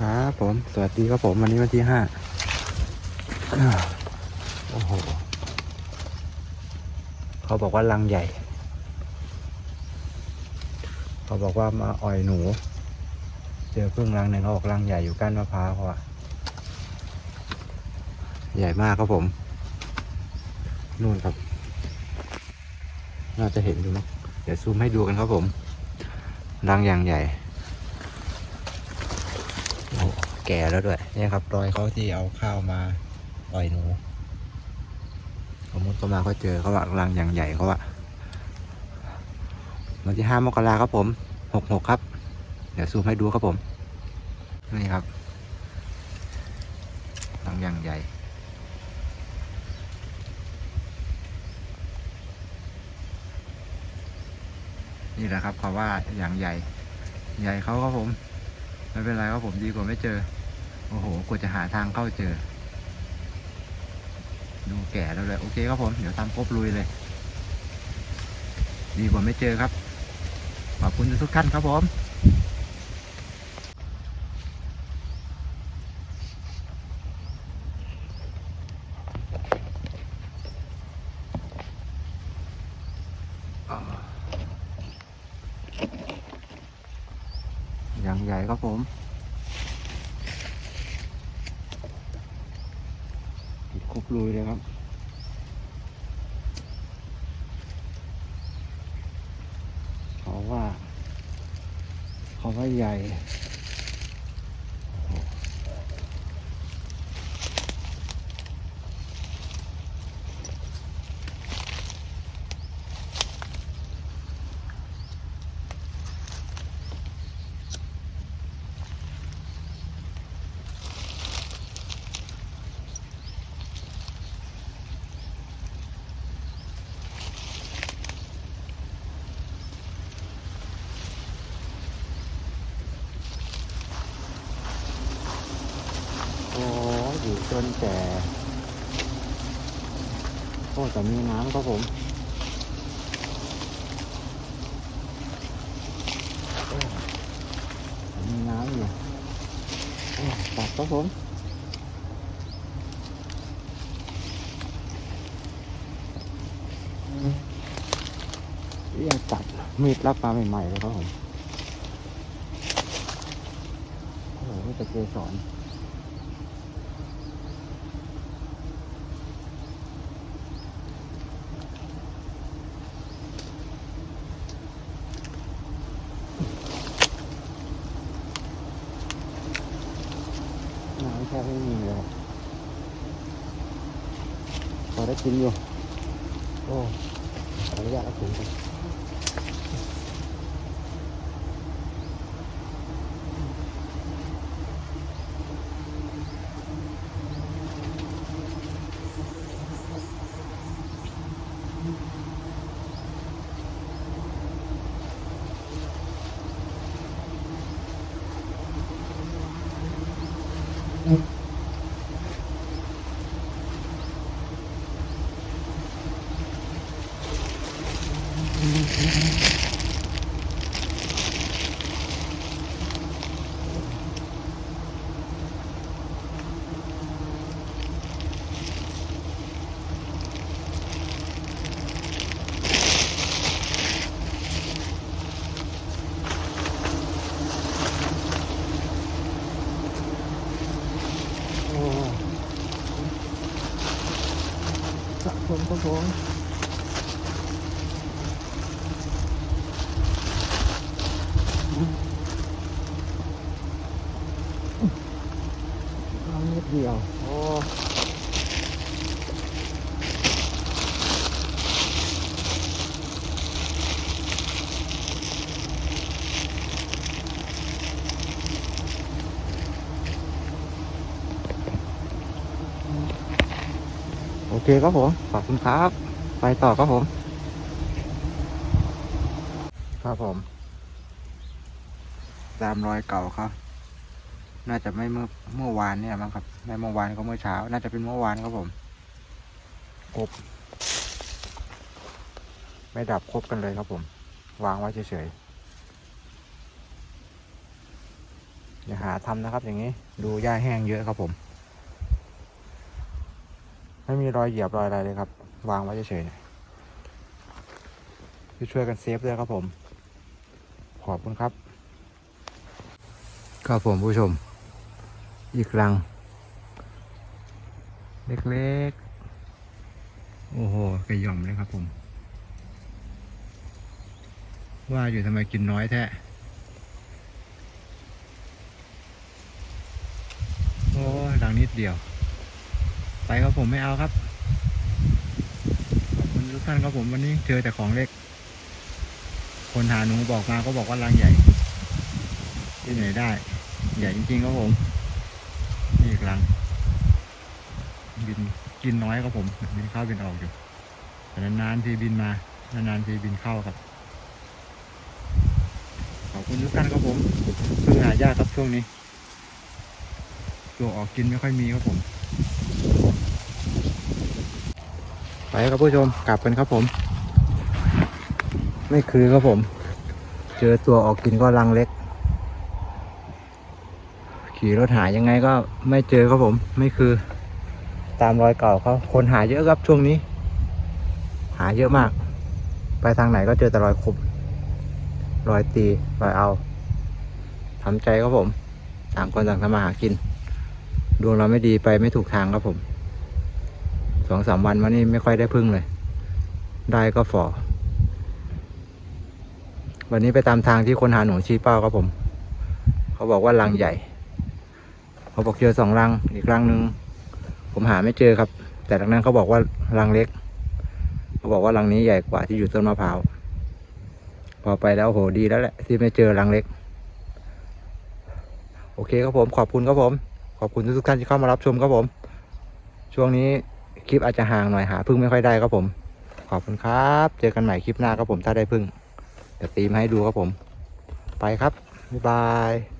ครับผม สวัสดีครับผมวันนี้วันที่ห้าโอ้โห เขาบอกว่ารังใหญ่ เขาบอกว่ามาอ่อยหนู เจอพึ่งรังหนึ่งเขาบอกรังใหญ่อยู่ก้านมะพร้าวเขาอะใหญ่มากครับผม นู่นครับ น่าจะเห็นอยู่มั้งเดี๋ยวซูมให้ดูกันครับผม รังอย่างใหญ่ โอ้โห แก่แล้วด้วยเนี่ยครับ รอยเขาที่เอาข้าวมาปล่อยหนูสมมติเขามาเขาเจอเขาว่ารังอย่างใหญ่เขาว่าวันที่ห้ามกราครับผมหกหกครับ เดี๋ยวซูมให้ดูครับผม นี่ครับรังอย่างใหญ่นี่แหละครับเขาว่าอย่างใหญ่ ใหญ่เขาครับผม ไม่เป็นไรครับผมดีกว่าไม่เจอ โอ้โหกว่าจะหาทางเข้าเจอ ดูแก่แล้วเลย โอเคครับผม เดี๋ยวตามครบลุยเลย ดีกว่าไม่เจอครับ ขอบคุณทุกท่านครับผมอย่างใหญ่ครับผม ติดครบ ลุยเลยครับ เขาว่า เขาว่าใหญ่ โอ้อยู่จ นแก่โอ้แต่มีน้ำครับผมมีน้ำอยู่ตัดครับผมเรียกตัดมีดรับมาใหม่ๆเลยครับผมโอ้โหจะเกสร น้ำแค่ไม่มีเลยครับพ อได้กินอยู่ โอ้ขออนุญาตเอาถุงไปโอ้ ผมครับผมเอานิดเดียว โอ้ โอ เคครับผม ขอบคุณครับ ไปต่อครับผม ครับผม ตามรอยเก่าครับ น่าจะไม่เมื่อเมื่อวานเนี่ยมั้งครับไม่เมื่อวานก็เมื่อเช้า น่าจะเป็นเมื่อวานครับผมครบไม่ดับครบกันเลยครับผม วางไว้เฉยๆอย่าหาทำนะครับ อย่างนี้ ดูหญ้าแห้งเยอะครับผม ไม่มีรอยเหยียบรอยอะไรเลยครับ วางไว้เฉยๆช่วยกันเซฟด้วยครับผม ขอบคุณครับ ครับผมผู้ชม อีกรัง เล็กๆ โอ้โหกระหย่อมเลยครับผม ว่าอยู่ทำไมกินน้อยแท้โอ้ยรังนิดเดียว ไปครับผมไม่เอาครับขอบคุณทุกท่านครับผมวันนี้เจอแต่ของเล็ก คนหาหนูบอกมาก็บอกว่ารังใหญ่ ที่ไหนได้ ใหญ่จริงๆครับผมนี่อีกรังบินกินน้อยครับผม บินเข้าบินออกอยู่แต่นานๆทีบินมานานๆทีบินเข้าครับขอบคุณทุกท่านครับผมเพิ่งหายากครับช่วงนี้ ตัวออกกินไม่ค่อยมีครับผม ไปครับผู้ชมกลับกันครับผม ไม่คือครับผม เจอตัวออกกินก็รังเล็ก ขี่รถหายังไงก็ไม่เจอครับผม ไม่คือ ตามรอยเก่าเขาคนหาเยอะครับช่วงนี้ หาเยอะมาก ไปทางไหนก็เจอแต่รอยคมรอยตีรอยเอาทำใจครับผมต่างคนต่างทำมาหากิน ดวงเราไม่ดีไปไม่ถูกทางครับผม สองสามวันมานี่ไม่ค่อยได้พึ่งเลย ได้ก็ฝ่อ วันนี้ไปตามทางที่คนหาหนูชี้เป้าครับผม เขาบอกว่ารังใหญ่ เขาบอกเจอสองรัง อีกรังหนึ่งผมหาไม่เจอครับ แต่ดังนั้นเขาบอกว่ารังเล็ก เขาบอกว่ารังนี้ใหญ่กว่าที่อยู่ต้นมะพร้าว พอไปแล้วโหดีแล้วแหละที่ไม่เจอรังเล็ก โอเคครับผม ขอบคุณครับผม ขอบคุณทุกท่านที่เข้ามารับชมครับผม ช่วงนี้ คลิปอาจจะห่างหน่อยหาพึ่งไม่ค่อยได้ครับผม ขอบคุณครับ เจอกันใหม่คลิปหน้าครับผมถ้าได้พึ่งเดี๋ยวตีมให้ดูครับผม ไปครับบ๊ายบาย